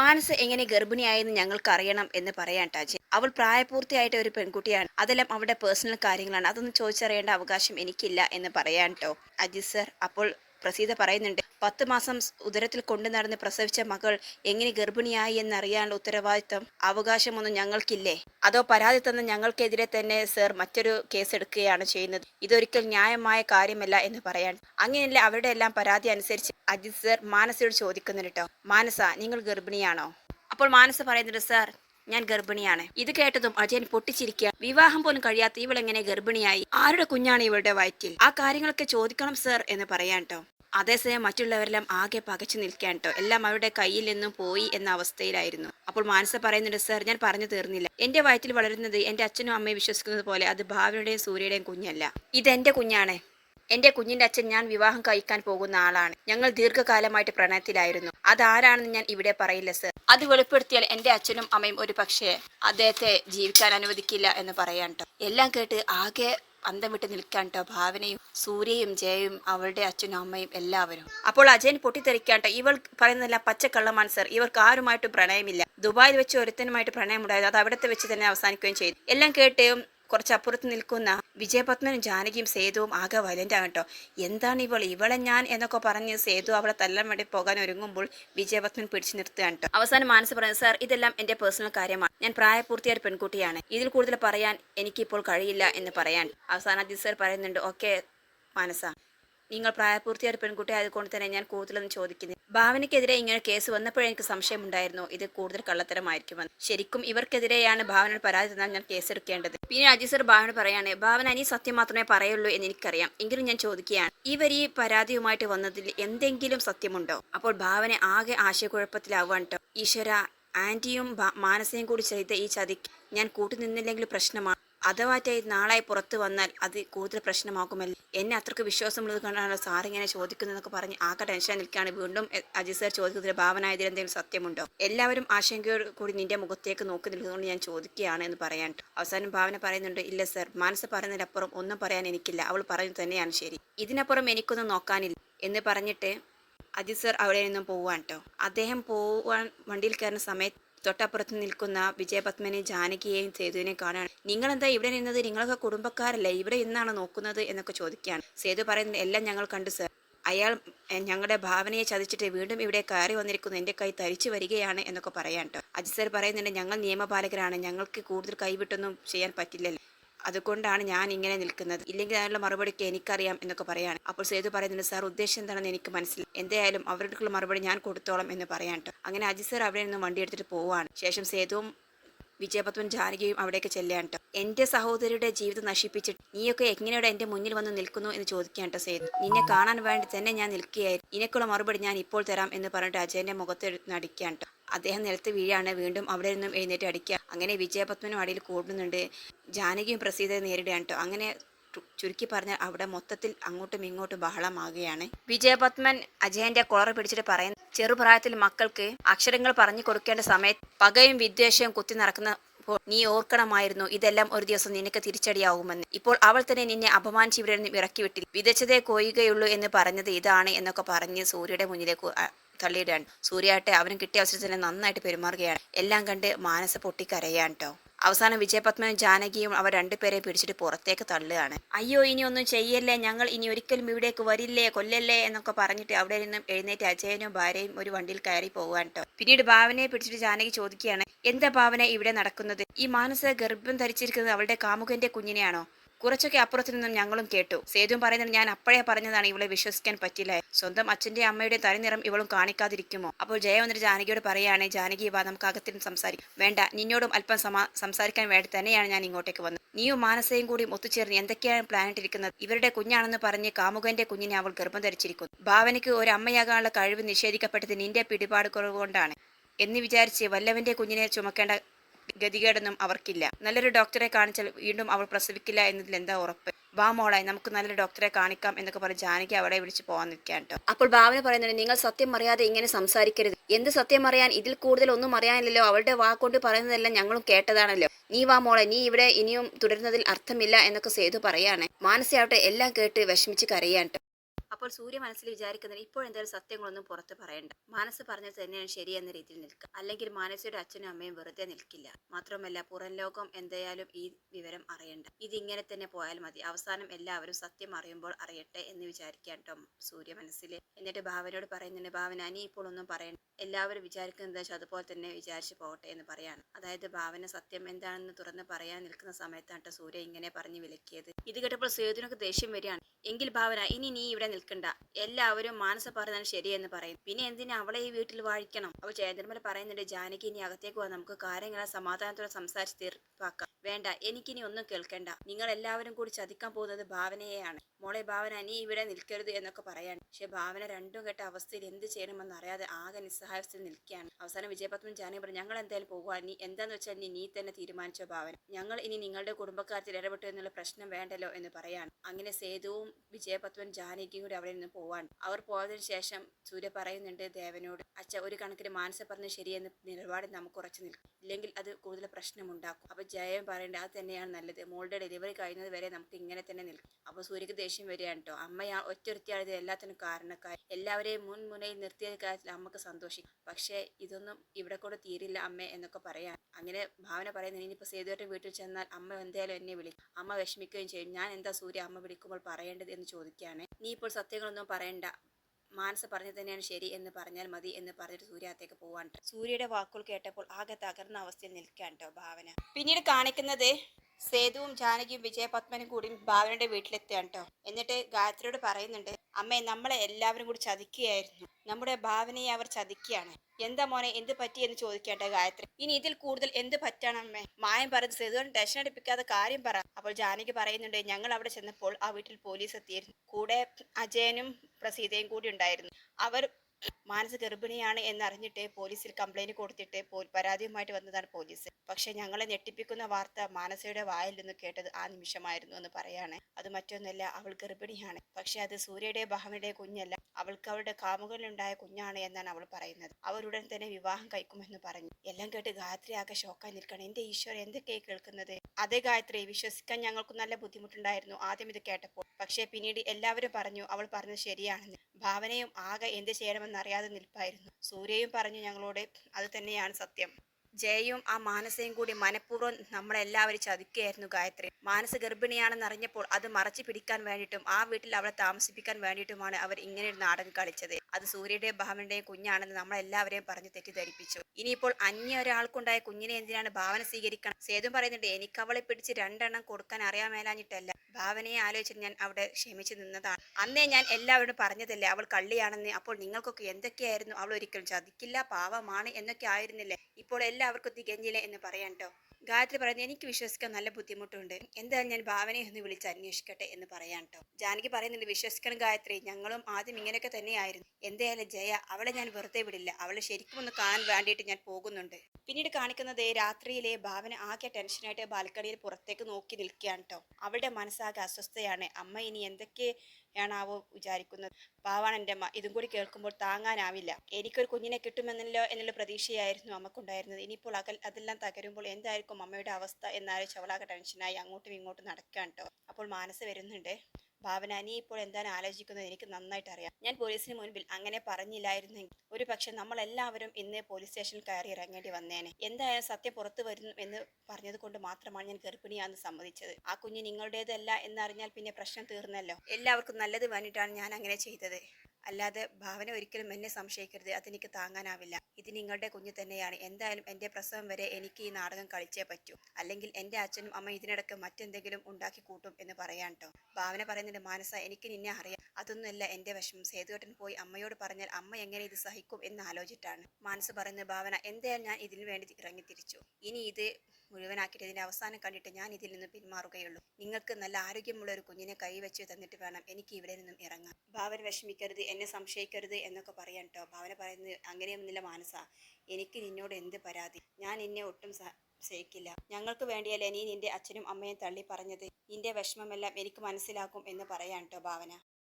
മാനസ് എങ്ങനെ ഗർഭിണിയായെന്ന് ഞങ്ങൾക്ക് അറിയണം എന്ന് പറയാൻ ടാജി. അവൾ പ്രായപൂർത്തിയായിട്ട് ഒരു പെൺകുട്ടിയാണ്. അതെല്ലാം അവരുടെ പേഴ്സണൽ കാര്യങ്ങളാണ്. അതൊന്നും ചോദിച്ചറിയേണ്ട അവകാശം എനിക്കില്ല എന്ന് പറയാൻ ട്ടോ. അജിത് സർ അപ്പോൾ പ്രസീത പറയുന്നുണ്ട് പത്ത് മാസം ഉദരത്തിൽ കൊണ്ടു നടന്ന് പ്രസവിച്ച മകൾ എങ്ങനെ ഗർഭിണിയായി എന്നറിയാനുള്ള ഉത്തരവാദിത്തം അവകാശമൊന്നും ഞങ്ങൾക്കില്ലേ? അതോ പരാതി തന്ന ഞങ്ങൾക്കെതിരെ തന്നെ സർ മറ്റൊരു കേസ് എടുക്കുകയാണ് ചെയ്യുന്നത്? ഇതൊരിക്കൽ ന്യായമായ കാര്യമല്ല എന്ന് പറയാൻ. അങ്ങനെയല്ല അവരുടെ എല്ലാം പരാതി അനുസരിച്ച് അജിത് സർ മാനസയോട് ചോദിക്കുന്നുണ്ട് കേട്ടോ. മാനസ നിങ്ങൾ ഗർഭിണിയാണോ? അപ്പോൾ മാനസ പറയുന്നുണ്ട് സർ ഞാൻ ഗർഭിണിയാണ്. ഇത് കേട്ടതും അജയൻ പൊട്ടിച്ചിരിക്കുക വിവാഹം പോലും കഴിയാത്ത ഇവളെങ്ങനെ ഗർഭിണിയായി? ആരുടെ കുഞ്ഞാണ് ഇവളുടെ വയറ്റിൽ? ആ കാര്യങ്ങളൊക്കെ ചോദിക്കണം സർ എന്ന് പറയാൻ ട്ടോ അതേസമയം മറ്റുള്ളവരെല്ലാം ആകെ പകച്ചു നിൽക്കാൻ കേട്ടോ എല്ലാം അവരുടെ കയ്യിൽ നിന്നും പോയി എന്ന അവസ്ഥയിലായിരുന്നു. അപ്പോൾ മാനസ പറയുന്നുണ്ട് സർ ഞാൻ പറഞ്ഞു തീർന്നില്ല. എന്റെ വയറ്റിൽ വളരുന്നത് എന്റെ അച്ഛനും അമ്മയും വിശ്വസിക്കുന്നത് പോലെ അത് ഭാവനയുടെയും സൂര്യയുടെയും കുഞ്ഞല്ല. ഇത് ഇതെന്റെ കുഞ്ഞാണ്. എന്റെ കുഞ്ഞിന്റെ അച്ഛൻ ഞാൻ വിവാഹം കഴിക്കാൻ പോകുന്ന ആളാണ്. ഞങ്ങൾ ദീർഘകാലമായിട്ട് പ്രണയത്തിലായിരുന്നു. അതാരാണെന്ന് ഞാൻ ഇവിടെ പറയില്ല സർ. അത് വെളിപ്പെടുത്തിയാൽ എന്റെ അച്ഛനും അമ്മയും ഒരു പക്ഷേ അദ്ദേഹത്തെ ജീവിക്കാൻ അനുവദിക്കില്ല എന്ന് പറയാൻ എല്ലാം കേട്ട് ആകെ അന്തം വിട്ട് നിൽക്കാൻ കേട്ടോ ഭാവനയും സൂര്യയും ജയയും അവളുടെ അച്ഛനും അമ്മയും എല്ലാവരും. അപ്പോൾ അജയൻ പൊട്ടിത്തെറിക്കാൻ ട്ടോ ഇവൾ പറയുന്നതെല്ലാം പച്ചക്കള്ളമാണ് സർ. ഇവർക്ക് ആരുമായിട്ടും പ്രണയമില്ല. ദുബായിൽ വെച്ച് ഒരുത്തനുമായിട്ട് പ്രണയമുണ്ടായത് അത് അവിടത്തെ വെച്ച് തന്നെ അവസാനിക്കുകയും ചെയ്തു. എല്ലാം കേട്ടും കുറച്ചപ്പുറത്ത് നിൽക്കുന്ന വിജയപത്മനും ജാനകിയും സേതുവും ആകെ വയലന്റ് ആകട്ടോ എന്താണ് ഇവൾ ഇവളെ ഞാൻ എന്നൊക്കെ പറഞ്ഞ് സേതു അവളെ തല്ലാൻ വേണ്ടി പോകാൻ ഒരുങ്ങുമ്പോൾ വിജയപത്മൻ പിടിച്ചു നിർത്തുകയാണ് കേട്ടോ. അവസാനം മാനസ് പറയുന്നത് സാർ ഇതെല്ലാം എന്റെ പേഴ്സണൽ കാര്യമാണ്. ഞാൻ പ്രായപൂർത്തിയായ ഒരു പെൺകുട്ടിയാണ്. ഇതിൽ കൂടുതൽ പറയാൻ എനിക്കിപ്പോൾ കഴിയില്ല എന്ന് പറയാൻ. അവസാനം അജിത് സാർ പറയുന്നുണ്ട് ഓക്കെ മാനസ. നിങ്ങൾ പ്രായപൂർത്തിയായ ഒരു പെൺകുട്ടി ആയതുകൊണ്ട് തന്നെ ഞാൻ കൂടുതലൊന്നും ചോദിക്കുന്നത് ഭാവനയ്ക്കെതിരെ ഇങ്ങനെ കേസ് വന്നപ്പോഴേ എനിക്ക് സംശയമുണ്ടായിരുന്നു. ഇത് കൂടുതൽ കള്ളത്തരമായിരിക്കും ശരിക്കും ഇവർക്കെതിരെയാണ് ഭാവന പരാതി തന്നാൽ ഞാൻ കേസെടുക്കേണ്ടത്. പിന്നെ അജിത് സർ ഭാവന പറയാണ് ഭാവന ഇനി സത്യം മാത്രമേ പറയുള്ളൂ എന്ന് എനിക്കറിയാം. എങ്കിലും ഞാൻ ചോദിക്കുകയാണ് ഇവർ ഈ പരാതിയുമായിട്ട് വന്നതിൽ എന്തെങ്കിലും സത്യമുണ്ടോ? അപ്പോൾ ഭാവന ആകെ ആശയക്കുഴപ്പത്തിലാവാൻ കേട്ടോ ഈശ്വര ആന്റിയും മാനസയും കൂടി ചെയ്ത ഈ ചതിക്ക് ഞാൻ കൂട്ടുനിന്നില്ലെങ്കിൽ പ്രശ്നമാണ് അഥവാറ്റെ നാളായി പുറത്തു വന്നാൽ അത് കൂടുതൽ പ്രശ്നമാകുമല്ലോ. എന്നെ അത്രയ്ക്ക് വിശ്വാസമുള്ളത് കൊണ്ടാണല്ലോ സാർ ഇങ്ങനെ ചോദിക്കുന്നതെന്നൊക്കെ പറഞ്ഞ് ആകെ ടെൻഷൻ നിൽക്കുകയാണ്. വീണ്ടും അജിത് സാർ ചോദിക്കുന്നതിൽ ഭാവന ഇതിൽ എന്തെങ്കിലും സത്യമുണ്ടോ? എല്ലാവരും ആശങ്കയോട് കൂടി നിന്റെ മുഖത്തേക്ക് നോക്കി നിൽക്കുന്നതുകൊണ്ട് ഞാൻ ചോദിക്കുകയാണ് എന്ന് പറയാൻ. അവസാനം ഭാവന പറയുന്നുണ്ട് ഇല്ല സർ മാനസ പറയുന്നതിനപ്പുറം ഒന്നും പറയാൻ എനിക്കില്ല. അവൾ പറയുന്നത് തന്നെയാണ് ശരി. ഇതിനപ്പുറം എനിക്കൊന്നും നോക്കാനില്ല. എന്ന് പറഞ്ഞിട്ട് അജിത് സർ അവിടെ നിന്നും പോവാൻ കേട്ടോ അദ്ദേഹം പോവാൻ വണ്ടിയിൽ കയറുന്ന സമയത്ത് തൊട്ടപ്പുറത്ത് നിൽക്കുന്ന വിജയപത്മനെ ജാനകിയെയും സേതുവിനെയും നിങ്ങൾ എന്താ ഇവിടെ നിന്നത്? നിങ്ങളൊക്കെ കുടുംബക്കാരല്ലേ? ഇവിടെ എന്നാണ് നോക്കുന്നത്? എന്നൊക്കെ ചോദിക്കുകയാണ്. സേതു പറയുന്നത് എല്ലാം ഞങ്ങൾ കണ്ടു സർ. അയാൾ ഞങ്ങളുടെ ഭാവനയെ ചതിച്ചിട്ട് വീണ്ടും ഇവിടെ കയറി വന്നിരിക്കുന്നു. എന്റെ കൈ തരിച്ചു വരികയാണ് എന്നൊക്കെ പറയാൻ കേട്ടോ അജിത് പറയുന്നുണ്ട് ഞങ്ങൾ നിയമപാലകരാണ്. ഞങ്ങൾക്ക് കൂടുതൽ കൈവിട്ടൊന്നും ചെയ്യാൻ പറ്റില്ലല്ലോ. അതുകൊണ്ടാണ് ഞാൻ ഇങ്ങനെ നിൽക്കുന്നത്. ഇല്ലെങ്കിൽ അതിനുള്ള മറുപടിക്ക് എനിക്കറിയാം എന്നൊക്കെ പറയാണ്. അപ്പോൾ സേതു പറയുന്നുണ്ട് സാർ ഉദ്ദേശം എന്താണെന്ന് എനിക്ക് മനസ്സിലായി. എന്തായാലും അവരുടെ മറുപടി ഞാൻ കൊടുത്തോളാം എന്ന് പറയാൻ അങ്ങനെ അജിത് സാർ അവിടെ നിന്ന് വണ്ടി എടുത്തിട്ട് പോവാണ് ശേഷം സേതുവും വിജയപത്മൻ ജാനകിയും അവിടേക്ക് ചെല്ലുകയാണ് കേട്ടോ എന്റെ സഹോദരിയുടെ ജീവിതം നശിപ്പിച്ചിട്ട് നീയൊക്കെ എങ്ങനെയോടെ എന്റെ മുന്നിൽ വന്ന് നിൽക്കുന്നു എന്ന് ചോദിക്കാൻ ട്ടോ സേതു. നിന്നെ കാണാൻ വേണ്ടി തന്നെ ഞാൻ നിൽക്കുകയായിരുന്നു. നിനക്കുള്ള മറുപടി ഞാൻ ഇപ്പോൾ തരാം എന്ന് പറഞ്ഞിട്ട് അജയന്റെ മുഖത്ത് നടിക്കാൻ ട്ടോ. അദ്ദേഹം നിലത്ത് വീഴാണ്. വീണ്ടും അവിടെ നിന്നും എഴുന്നേറ്റ് അടിക്കുക. അങ്ങനെ വിജയപത്മനും അടിയിൽ കൂടുന്നുണ്ട്. ജാനകിയും പ്രസീതയെ നേരിടുകയാണ് കേട്ടോ അങ്ങനെ ചുരുക്കി പറഞ്ഞാൽ അവിടെ മൊത്തത്തിൽ അങ്ങോട്ടും ഇങ്ങോട്ടും ബഹളമാകുകയാണ്. വിജയപത്മൻ അജയന്റെ കുളർ പിടിച്ചിട്ട് പറയുന്നു ചെറുപ്രായത്തിൽ മക്കൾക്ക് അക്ഷരങ്ങൾ പറഞ്ഞു കൊടുക്കേണ്ട സമയത്ത് പകയും വിദ്വേഷവും കുത്തി നടക്കുന്ന നീ ഓർക്കണമായിരുന്നു ഇതെല്ലാം ഒരു ദിവസം നിനക്ക് തിരിച്ചടിയാവുമെന്ന്. ഇപ്പോൾ അവൾ തന്നെ നിന്നെ അപമാനിച്ച് ഇവിടെ നിന്ന് ഇറക്കി വിട്ടില്ല വിതച്ചതേ കൊയ്യുകയുള്ളൂ എന്ന് പറഞ്ഞത് ഇതാണ് എന്നൊക്കെ പറഞ്ഞ് സൂര്യയുടെ മുന്നിലേക്ക് തള്ളിയിടാണ് തള്ളിയിടാൻ സൂര്യാട്ടെ അവന് കിട്ടിയ അവസരത്തിൽ നന്നായിട്ട് പെരുമാറുകയാണ്. എല്ലാം കണ്ട് മാനസ പൊട്ടിക്കരയാണ് ട്ടോ. അവസാനം വിജയപത്മനും ജാനകിയും അവർ രണ്ടുപേരെ പിടിച്ചിട്ട് പുറത്തേക്ക് തള്ളുകയാണ്. അയ്യോ ഇനി ഒന്നും ചെയ്യല്ലേ? ഞങ്ങൾ ഇനി ഒരിക്കലും ഇവിടേക്ക് വരില്ലേ? കൊല്ലല്ലേ? എന്നൊക്കെ പറഞ്ഞിട്ട് അവിടെ നിന്നും എഴുന്നേറ്റ് അജയനും ഭാര്യയും ഒരു വണ്ടിയിൽ കയറി പോകാൻ കേട്ടോ പിന്നീട് ഭാവനയെ പിടിച്ചിട്ട് ജാനകി ചോദിക്കുകയാണ് എന്താ ഭാവന ഇവിടെ നടക്കുന്നത്? ഈ മാനസ ഗർഭം ധരിച്ചിരിക്കുന്നത് അവളുടെ കാമുകന്റെ കുഞ്ഞിനെയാണോ? കുറച്ചൊക്കെ അപ്പുറത്ത് നിന്നും ഞങ്ങളും കേട്ടു. സേതു പറയുന്നത് ഞാൻ അപ്പോഴേ പറഞ്ഞതാണ് ഇവളെ വിശ്വസിക്കാൻ പറ്റില്ല? സ്വന്തം അച്ഛന്റെ അമ്മയുടെ തരിനിറം ഇവളും കാണിക്കാതിരിക്കുമോ? അപ്പോൾ ജയ വന്നിട്ട് ജാനകിയോട് പറയുകയാണ് ജാനകി വാ നമുക്ക് അകത്തിന് സംസാരിക്കും. വേണ്ട നിന്നോടും അല്പം സംസാരിക്കാൻ വേണ്ടി തന്നെയാണ് ഞാൻ ഇങ്ങോട്ടേക്ക് വന്നത്. നീയും മാനസയും കൂടി ഒത്തുചേർന്ന് എന്തൊക്കെയാണ് പ്ലാനിട്ടിരിക്കുന്നത് ഇവരുടെ കുഞ്ഞാണെന്ന് പറഞ്ഞ് കാമുകന്റെ കുഞ്ഞിനെ അവൾ ഗർഭം ധരിച്ചിരിക്കുന്നു. ഭാവനയ്ക്ക് ഒരു അമ്മയാകാനുള്ള കഴിവ് നിഷേധിക്കപ്പെട്ടത് നിന്റെ പിടിപാട് കുറവുകൊണ്ടാണ്. എന്ന് വിചാരിച്ച് വല്ലവന്റെ കുഞ്ഞിനെ ചുമക്കേണ്ട ഗതികേടൊന്നും അവർക്കില്ല. നല്ലൊരു ഡോക്ടറെ കാണിച്ചാൽ വീണ്ടും അവൾ പ്രസവിക്കില്ല എന്നതിൽ എന്താ ഉറപ്പ്? വാ മോളെ നമുക്ക് നല്ലൊരു ഡോക്ടറെ കാണിക്കാം എന്നൊക്കെ പറഞ്ഞ് ജാനകി അവിടെ വിളിച്ച് പോകാൻ നിൽക്കാൻ കേട്ടോ. അപ്പോൾ ഭാവന പറയുന്നത് നിങ്ങൾ സത്യം അറിയാതെ ഇങ്ങനെ സംസാരിക്കരുത്. എന്ത് സത്യം അറിയാൻ ഇതിൽ കൂടുതൽ ഒന്നും അറിയാനില്ലല്ലോ. അവളുടെ വാക്കൊണ്ട് പറയുന്നതെല്ലാം ഞങ്ങളും കേട്ടതാണല്ലോ. നീ വാ മോളെ നീ ഇവിടെ ഇനിയും തുടരുന്നതിൽ അർത്ഥമില്ല എന്നൊക്കെ സേതു പറയാണ്. മാനസിയാവട്ടെ എല്ലാം കേട്ട് വിഷമിച്ച് കരയാൻ ട്ടോ അപ്പോൾ സൂര്യ മനസ്സിൽ വിചാരിക്കുന്നത് ഇപ്പോൾ എന്തായാലും സത്യങ്ങളൊന്നും പുറത്ത് പറയണ്ട. മനസ്സ് പറഞ്ഞത് തന്നെയാണ് ശരി എന്ന രീതിയിൽ നിൽക്കുക അല്ലെങ്കിൽ മാനസയുടെ അച്ഛനും അമ്മയും വെറുതെ നിൽക്കില്ല. മാത്രമല്ല പുറം ലോകം എന്തായാലും ഈ വിവരം അറിയണ്ട. ഇതിങ്ങനെ തന്നെ പോയാൽ മതി. അവസാനം എല്ലാവരും സത്യം അറിയുമ്പോൾ അറിയട്ടെ എന്ന് വിചാരിക്കാൻ കേട്ടോ സൂര്യ മനസ്സിൽ. എന്നിട്ട് ഭാവനയോട് പറയുന്നുണ്ട് ഭാവന നീ ഇപ്പോൾ ഒന്നും പറയണ്ട. എല്ലാവരും വിചാരിക്കുന്നത് അതുപോലെ തന്നെ വിചാരിച്ചു പോകട്ടെ എന്ന് പറയാണ്. അതായത് ഭാവന സത്യം എന്താണെന്ന് തുറന്ന് പറയാൻ നിൽക്കുന്ന സമയത്താണ് സൂര്യ ഇങ്ങനെ പറഞ്ഞു വിലക്കിയത്. ഇത് കേട്ടപ്പോൾ സുയോധനൊക്കെ ദേഷ്യം വരികയാണ്. എങ്കിൽ ഭാവന ഇനി നീ ഇവിടെ നിൽക്കണ്ട. എല്ലാവരും മാനസ പറഞ്ഞാൽ ശരിയെന്ന് പറയും. പിന്നെ എന്തിനാ അവളെ ഈ വീട്ടിൽ വാഴിക്കണം? അപ്പോൾ ചേന്ദ്രമല പറയുന്നുണ്ട് ജാനകി ഇനി അകത്തേക്ക് പോകാൻ നമുക്ക് കാര്യങ്ങളെ സമാധാനത്തോടെ സംസാരിച്ച് തീർപ്പാക്കാം. വേണ്ട എനിക്കിനി ഒന്നും കേൾക്കണ്ട. നിങ്ങൾ എല്ലാവരും കൂടി ചതിക്കാൻ പോകുന്നത് ഭാവനയെയാണ്. മോളെ ഭാവന നീ ഇവിടെ നിൽക്കരുത് എന്നൊക്കെ പറയാൻ പക്ഷെ ഭാവന രണ്ടും കെട്ട അവസ്ഥയിൽ എന്ത് ചെയ്യണമെന്ന് അറിയാതെ ആകെ നിസ്സഹായത്തിൽ നിൽക്കുകയാണ്. അവസാനം വിജയപത്മൻ ജാനി പറഞ്ഞു ഞങ്ങൾ എന്തായാലും പോകുക നീ എന്താന്ന് വെച്ചാൽ നീ നീ തന്നെ തീരുമാനിച്ചോ ഭാവന. ഞങ്ങൾ ഇനി നിങ്ങളുടെ കുടുംബക്കാരത്തിൽ ഇടപെട്ടു എന്നുള്ള പ്രശ്നം വേണ്ടല്ലോ എന്ന് പറയാണ്. അങ്ങനെ സേതുവും വിജയപത്മൻ ജാനകിയും കൂടി അവിടെ നിന്ന് പോവാൻ അവർ പോയതിനു ശേഷം സൂര്യ പറയുന്നുണ്ട് ദേവനോട് അച്ഛ ഒരു കണക്കിന് മാനസ പറഞ്ഞ് ശരിയെന്ന് നിലപാട് നമുക്ക് ഉറച്ചു നിൽക്കും. ഇല്ലെങ്കിൽ അത് കൂടുതൽ പ്രശ്നമുണ്ടാക്കും. അപ്പൊ ജയം പറയേണ്ടത് അത് തന്നെയാണ് നല്ലത്. മോളുടെ ഡെലിവറി കഴിയുന്നത് വരെ നമുക്ക് ഇങ്ങനെ തന്നെ നിൽക്കും. അപ്പോൾ സൂര്യക്ക് ദേഷ്യം വരികയാണ് കേട്ടോ അമ്മയാ ഒറ്റൊരുത്തിയാണ് ഇത് എല്ലാത്തിനും കാരണക്കാർ എല്ലാവരെയും മുൻമുനയിൽ നിർത്തിയ കാര്യത്തിൽ അമ്മയ്ക്ക് സന്തോഷിക്കും. പക്ഷേ ഇതൊന്നും ഇവിടെ കൂടെ തീരില്ല അമ്മ എന്നൊക്കെ പറയാൻ. അങ്ങനെ ഭാവന പറയുന്നത് ഇനിയിപ്പോൾ സേതുവേട്ടൻ വീട്ടിൽ ചെന്നാൽ അമ്മ എന്തായാലും എന്നെ വിളിക്കും അമ്മ വിഷമിക്കുകയും ചെയ്യും. ഞാൻ എന്താ സൂര്യ അമ്മ വിളിക്കുമ്പോൾ പറയേണ്ടത് എന്ന് ചോദിക്കുകയാണ്. നീ ഇപ്പോൾ സത്യങ്ങളൊന്നും പറയണ്ട. മാനസ പറഞ്ഞത് തന്നെയാണ് ശരി എന്ന് പറഞ്ഞാൽ മതി എന്ന് പറഞ്ഞിട്ട് സൂര്യാത്തേക്ക് പോവാൻ ട്ടോ. സൂര്യയുടെ വാക്കുകൾ കേട്ടപ്പോൾ ആകെ തകർന്ന അവസ്ഥയിൽ നിൽക്കുകയാണ് ഭാവന. പിന്നീട് കാണിക്കുന്നത് സേതുവും ജാനകിയും വിജയപത്മനും കൂടി ഭാവനയുടെ വീട്ടിലെത്തുകയാണ് കേട്ടോ എന്നിട്ട് ഗായത്രിയോട് പറയുന്നുണ്ട് അമ്മേ നമ്മളെ എല്ലാവരും കൂടി ചതിക്കുകയായിരുന്നു. നമ്മുടെ ഭാവനയെ അവർ ചതിക്കുകയാണ്. എന്താ മോനെ എന്ത് പറ്റി എന്ന് ചോദിക്കേണ്ട ഗായത്രി. ഇനി ഇതിൽ കൂടുതൽ എന്ത് പറ്റണം അമ്മേ? മായം പറഞ്ഞ് സേതുവിന് ടെൻഷൻ കാര്യം പറ. അപ്പോൾ ജാനകി പറയുന്നുണ്ട് ഞങ്ങൾ അവിടെ ചെന്നപ്പോൾ ആ വീട്ടിൽ പോലീസ് എത്തിയിരുന്നു. കൂടെ അജയനും പ്രസീതയും കൂടി ഉണ്ടായിരുന്നു. അവർ മാനസ ഗർഭിണിയാണ് എന്നറിഞ്ഞിട്ട് പോലീസിൽ കംപ്ലൈന്റ് കൊടുത്തിട്ട് പരാതിയുമായിട്ട് വന്നതാണ് പോലീസ്. പക്ഷെ ഞങ്ങളെ ഞെട്ടിപ്പിക്കുന്ന വാർത്ത മാനസയുടെ വായിൽ നിന്ന് കേട്ടത് ആ നിമിഷമായിരുന്നു എന്ന് പറയാണ്. അത് മറ്റൊന്നല്ല അവൾ ഗർഭിണിയാണ്. പക്ഷെ അത് സൂര്യയുടെ ബഹമയുടെ കുഞ്ഞല്ല. അവൾക്ക് അവളുടെ കാമുകനിലുണ്ടായ കുഞ്ഞാണ് എന്നാണ് അവൾ പറയുന്നത്. അവർ ഉടൻ തന്നെ വിവാഹം കഴിക്കുമെന്ന് പറഞ്ഞു. എല്ലാം കേട്ട് ഗായത്രി ആകെ ഷോക്കായി നിൽക്കണം എന്റെ ഈശ്വരൻ എന്തൊക്കെയായി കേൾക്കുന്നത്? അതെ ഗായത്രി വിശ്വസിക്കാൻ ഞങ്ങൾക്ക് നല്ല ബുദ്ധിമുട്ടുണ്ടായിരുന്നു ആദ്യം ഇത് കേട്ടപ്പോൾ. പക്ഷേ പിന്നീട് എല്ലാവരും പറഞ്ഞു അവൾ പറഞ്ഞത് ശരിയാണെന്ന്. ഭാവനയും ആകെ എന്ത് ചെയ്യണമെന്ന് അറിയാതെ നിൽപ്പായിരുന്നു. സൂര്യയും പറഞ്ഞു ഞങ്ങളോട് അത് തന്നെയാണ് സത്യം. ജയയും ആ മാനസയും കൂടി മനഃപൂർവം നമ്മളെല്ലാവരും ചതിക്കുകയായിരുന്നു ഗായത്രി. മാനസ ഗർഭിണിയാണെന്ന് അറിഞ്ഞപ്പോൾ അത് മറച്ചു പിടിക്കാൻ വേണ്ടിയിട്ടും ആ വീട്ടിൽ അവളെ താമസിപ്പിക്കാൻ വേണ്ടിയിട്ടുമാണ് അവർ ഇങ്ങനെ ഒരു നാടകം കളിച്ചത്. അത് സൂര്യയുടെയും ഭാവനയുടെയും കുഞ്ഞാണെന്ന് നമ്മളെല്ലാവരെയും പറഞ്ഞ് തെറ്റിദ്ധരിപ്പിച്ചു. ഇനിയിപ്പോൾ അന്യ ഒരാൾക്കുണ്ടായ കുഞ്ഞിനെ എന്തിനാണ് ഭാവന സ്വീകരിക്കണം? സേതു പറയുന്നുണ്ട് എനിക്ക് അവളെ പിടിച്ച് രണ്ടെണ്ണം കൊടുക്കാൻ അറിയാൻ മേലാഞ്ഞിട്ടല്ല ഭാവനയെ ആലോചിച്ച് ഞാൻ അവിടെ ക്ഷമിച്ചു നിന്നതാണ്. അന്നേ ഞാൻ എല്ലാവരോടും പറഞ്ഞതല്ലേ അവൾ കള്ളിയാണെന്ന്. അപ്പോൾ നിങ്ങൾക്കൊക്കെ എന്തൊക്കെയായിരുന്നു? അവൾ ഒരിക്കലും ചതിക്കില്ല പാവമാണ് എന്നൊക്കെ ആയിരുന്നില്ലേ? ഇപ്പോൾ എല്ലാവർക്കും തികഞ്ഞില്ല എന്ന് പറയാൻ കേട്ടോ ഗായത്രി പറയുന്നത് എനിക്ക് വിശ്വസിക്കാൻ നല്ല ബുദ്ധിമുട്ടുണ്ട്. എന്തായാലും ഞാൻ ഭാവനയെ ഒന്ന് വിളിച്ച് അന്വേഷിക്കട്ടെ എന്ന് പറയാൻ കേട്ടോ ജാനകി പറയുന്നുണ്ട് വിശ്വസിക്കണം ഗായത്രി. ഞങ്ങളും ആദ്യം ഇങ്ങനെയൊക്കെ തന്നെയായിരുന്നു. എന്തായാലും ജയ അവളെ ഞാൻ വെറുതെ വിടില്ല. അവളെ ശരിക്കും ഒന്ന് കാണാൻ വേണ്ടിയിട്ട് ഞാൻ പോകുന്നുണ്ട്. പിന്നീട് കാണിക്കുന്നത് രാത്രിയിലെ ഭാവന ആകെ ടെൻഷനായിട്ട് ബാൽക്കണിയിൽ പുറത്തേക്ക് നോക്കി നിൽക്കുകയാണ് കേട്ടോ അവളുടെ മനസ്സാകെ അസ്വസ്ഥയാണ്. അമ്മ ഇനി എന്തൊക്കെയാണാവോ വിചാരിക്കുന്നത്. പാവാണ് എന്റെ അമ്മ. ഇതും കൂടി കേൾക്കുമ്പോൾ താങ്ങാനാവില്ല. എനിക്കൊരു കുഞ്ഞിനെ കിട്ടുമെന്നല്ലോ എന്നുള്ള പ്രതീക്ഷയായിരുന്നു അമ്മക്കുണ്ടായിരുന്നത്. ഇനിയിപ്പോൾ അകൽ അതെല്ലാം തകരുമ്പോൾ എന്തായിരിക്കും അമ്മയുടെ അവസ്ഥ? എന്നാലോചിച്ച് അവളാകെ ടെൻഷനായി അങ്ങോട്ടും ഇങ്ങോട്ടും നടക്കാൻ കേട്ടോ അപ്പോൾ മാനസ് വരുന്നുണ്ട്. ഭാവന നീ ഇപ്പോൾ എന്താണ് ആലോചിക്കുന്നത്? എനിക്ക് നന്നായിട്ട് അറിയാം. ഞാൻ പോലീസിന് മുൻപിൽ അങ്ങനെ പറഞ്ഞില്ലായിരുന്നെങ്കിൽ. ഒരു പക്ഷെ നമ്മളെല്ലാവരും ഇന്ന് പോലീസ് സ്റ്റേഷനിൽ കയറി ഇറങ്ങേണ്ടി വന്നേനെ. എന്തായാലും സത്യം പുറത്തു വരുന്നു എന്ന് പറഞ്ഞത് കൊണ്ട് മാത്രമാണ് ഞാൻ ഗർഭിണിയാന്ന് സമ്മതിച്ചത്. ആ കുഞ്ഞ് നിങ്ങളുടേതല്ല എന്നറിഞ്ഞാൽ പിന്നെ പ്രശ്നം തീർന്നല്ലോ. എല്ലാവർക്കും നല്ലത് വേണ്ടിയിട്ടാണ് ഞാൻ അങ്ങനെ ചെയ്തത്. അല്ലാതെ ഭാവന ഒരിക്കലും എന്നെ സംശയിക്കരുത്. അതെനിക്ക് താങ്ങാനാവില്ല. ഇത് നിങ്ങളുടെ കുഞ്ഞു തന്നെയാണ്. എന്തായാലും എന്റെ പ്രസവം വരെ എനിക്ക് ഈ നാടകം കളിച്ചേ പറ്റൂ. അല്ലെങ്കിൽ എന്റെ അച്ഛനും അമ്മ ഇതിനിടയ്ക്ക് മറ്റെന്തെങ്കിലും ഉണ്ടാക്കി കൂട്ടും എന്ന് പറയാൻ കേട്ടോ ഭാവന പറയുന്നുണ്ട് മാനസ എനിക്ക് നിന്നെ അറിയാം. അതൊന്നുമല്ല എന്റെ വിഷമം. സേതുവേട്ടൻ പോയി അമ്മയോട് പറഞ്ഞാൽ അമ്മ എങ്ങനെ ഇത് സഹിക്കും എന്ന് ആലോചിച്ചിട്ടാണ്. മാനസ് പറയുന്ന ഭാവന എന്തായാലും ഞാൻ ഇതിനു വേണ്ടി ഇറങ്ങി തിരിച്ചു ഇനി ഇത് മുഴുവനാക്കിയിട്ട് ഇതിന്റെ അവസാനം കണ്ടിട്ട് ഞാൻ ഇതിൽ നിന്ന് പിന്മാറുകയുള്ളൂ. നിങ്ങൾക്ക് നല്ല ആരോഗ്യമുള്ള ഒരു കുഞ്ഞിനെ കൈവച്ച് തന്നിട്ട് വേണം എനിക്ക് ഇവിടെ നിന്നും ഇറങ്ങാൻ. ഭാവന വിഷമിക്കരുത് എന്നെ സംശയിക്കരുത് എന്നൊക്കെ പറയാൻ കേട്ടോ ഭാവന പറയുന്നത് അങ്ങനെയൊന്നുമില്ല മാനസ. എനിക്ക് നിന്നോട് എന്ത് പരാതി? ഞാൻ നിന്നെ ഒട്ടും സഹിക്കില്ല. ഞങ്ങൾക്ക് വേണ്ടിയല്ലേ നീ നിന്റെ അച്ഛനും അമ്മയും തള്ളി പറഞ്ഞത്? നിന്റെ വിഷമമെല്ലാം എനിക്ക് മനസ്സിലാക്കും എന്ന് പറയാൻ കേട്ടോ ഭാവന.